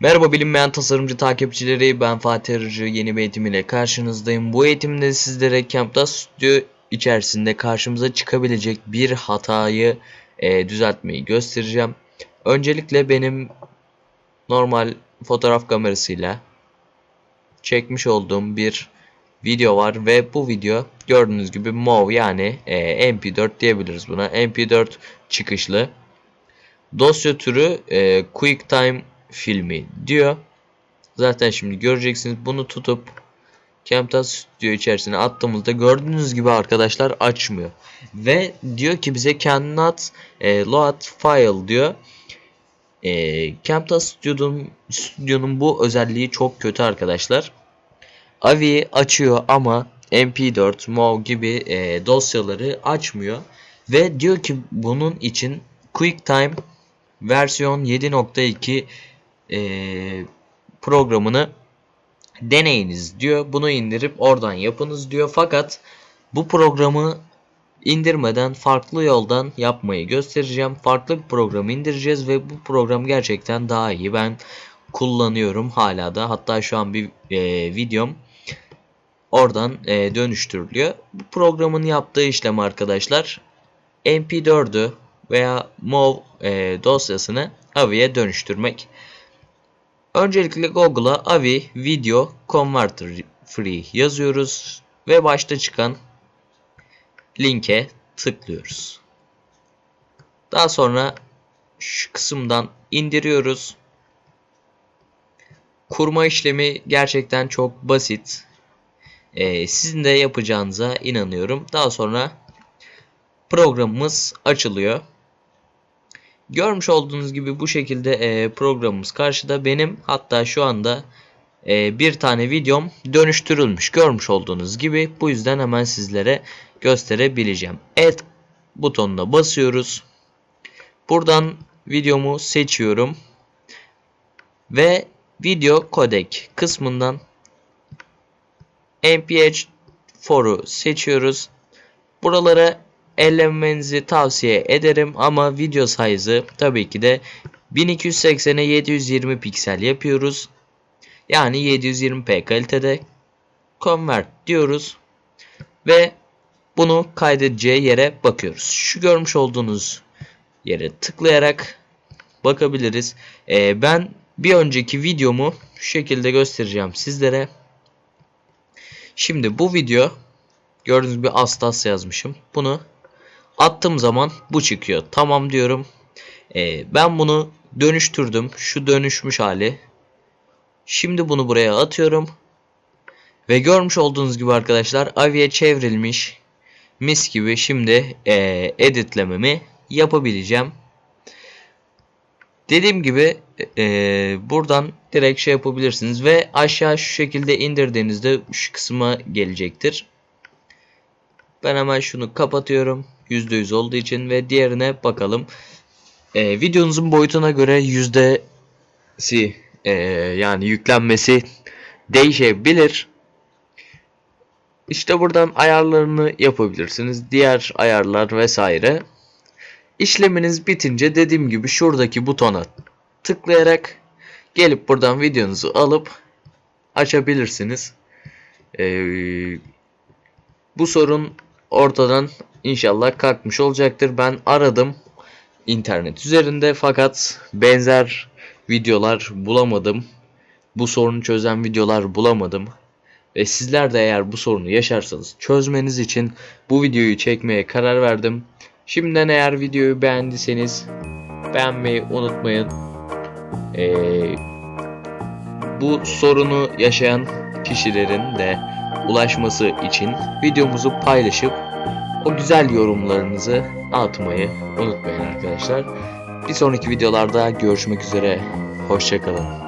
Merhaba bilinmeyen tasarımcı takipçileri ben Fatih Arıcı yeni bir eğitim ile karşınızdayım. Bu eğitimde sizlere Camtasia Studio içerisinde karşımıza çıkabilecek bir hatayı e, düzeltmeyi göstereceğim. Öncelikle benim normal fotoğraf kamerasıyla çekmiş olduğum bir video var ve bu video gördüğünüz gibi MOV yani e, MP4 diyebiliriz buna. MP4 çıkışlı. Dosya türü e, QuickTime filmi diyor. Zaten şimdi göreceksiniz. Bunu tutup Camtasia Studio içerisine attığımızda gördüğünüz gibi arkadaşlar açmıyor. Ve diyor ki bize cannot e, load file diyor. E, Camtasia Studio'nun Studio'nun bu özelliği çok kötü arkadaşlar. AVI açıyor ama MP4, MOV gibi e, dosyaları açmıyor. Ve diyor ki bunun için QuickTime versiyon 7.2 e, programını deneyiniz diyor. Bunu indirip oradan yapınız diyor. Fakat bu programı indirmeden farklı yoldan yapmayı göstereceğim. Farklı bir program indireceğiz ve bu program gerçekten daha iyi. Ben kullanıyorum hala da. Hatta şu an bir e, videom oradan e, dönüştürülüyor. Bu programın yaptığı işlem arkadaşlar MP4'ü veya MOV e, dosyasını AVI'ye dönüştürmek. Öncelikle Google'a AVI Video Converter Free yazıyoruz ve başta çıkan linke tıklıyoruz. Daha sonra şu kısımdan indiriyoruz. Kurma işlemi gerçekten çok basit. Ee, sizin de yapacağınıza inanıyorum. Daha sonra programımız açılıyor. Görmüş olduğunuz gibi bu şekilde e, programımız karşıda. Benim hatta şu anda e, bir tane videom dönüştürülmüş. Görmüş olduğunuz gibi. Bu yüzden hemen sizlere gösterebileceğim. Add butonuna basıyoruz. Buradan videomu seçiyorum. Ve video codec kısmından MPH4'u seçiyoruz. Buralara ellemenizi tavsiye ederim ama video size'ı tabii ki de 1280'e 720 piksel yapıyoruz. Yani 720p kalitede convert diyoruz ve bunu kaydedeceği yere bakıyoruz. Şu görmüş olduğunuz yere tıklayarak bakabiliriz. Ee, ben bir önceki videomu şu şekilde göstereceğim sizlere. Şimdi bu video gördüğünüz gibi Astas yazmışım. Bunu attığım zaman bu çıkıyor. Tamam diyorum. Ee, ben bunu dönüştürdüm. Şu dönüşmüş hali. Şimdi bunu buraya atıyorum. Ve görmüş olduğunuz gibi arkadaşlar aviye çevrilmiş. Mis gibi şimdi e, editlememi yapabileceğim. Dediğim gibi e, buradan direkt şey yapabilirsiniz ve aşağı şu şekilde indirdiğinizde şu kısma gelecektir. Ben hemen şunu kapatıyorum. %100 olduğu için ve diğerine bakalım. E, videonuzun boyutuna göre yüzdesi e, yani yüklenmesi değişebilir. İşte buradan ayarlarını yapabilirsiniz. Diğer ayarlar vesaire. İşleminiz bitince dediğim gibi şuradaki butona tıklayarak gelip buradan videonuzu alıp açabilirsiniz. Ee, bu sorun ortadan inşallah kalkmış olacaktır. Ben aradım internet üzerinde fakat benzer videolar bulamadım. Bu sorunu çözen videolar bulamadım. Ve sizler de eğer bu sorunu yaşarsanız çözmeniz için bu videoyu çekmeye karar verdim. Şimdiden eğer videoyu beğendiyseniz beğenmeyi unutmayın. Ee, bu sorunu yaşayan kişilerin de ulaşması için videomuzu paylaşıp o güzel yorumlarınızı atmayı unutmayın arkadaşlar. Bir sonraki videolarda görüşmek üzere. Hoşçakalın.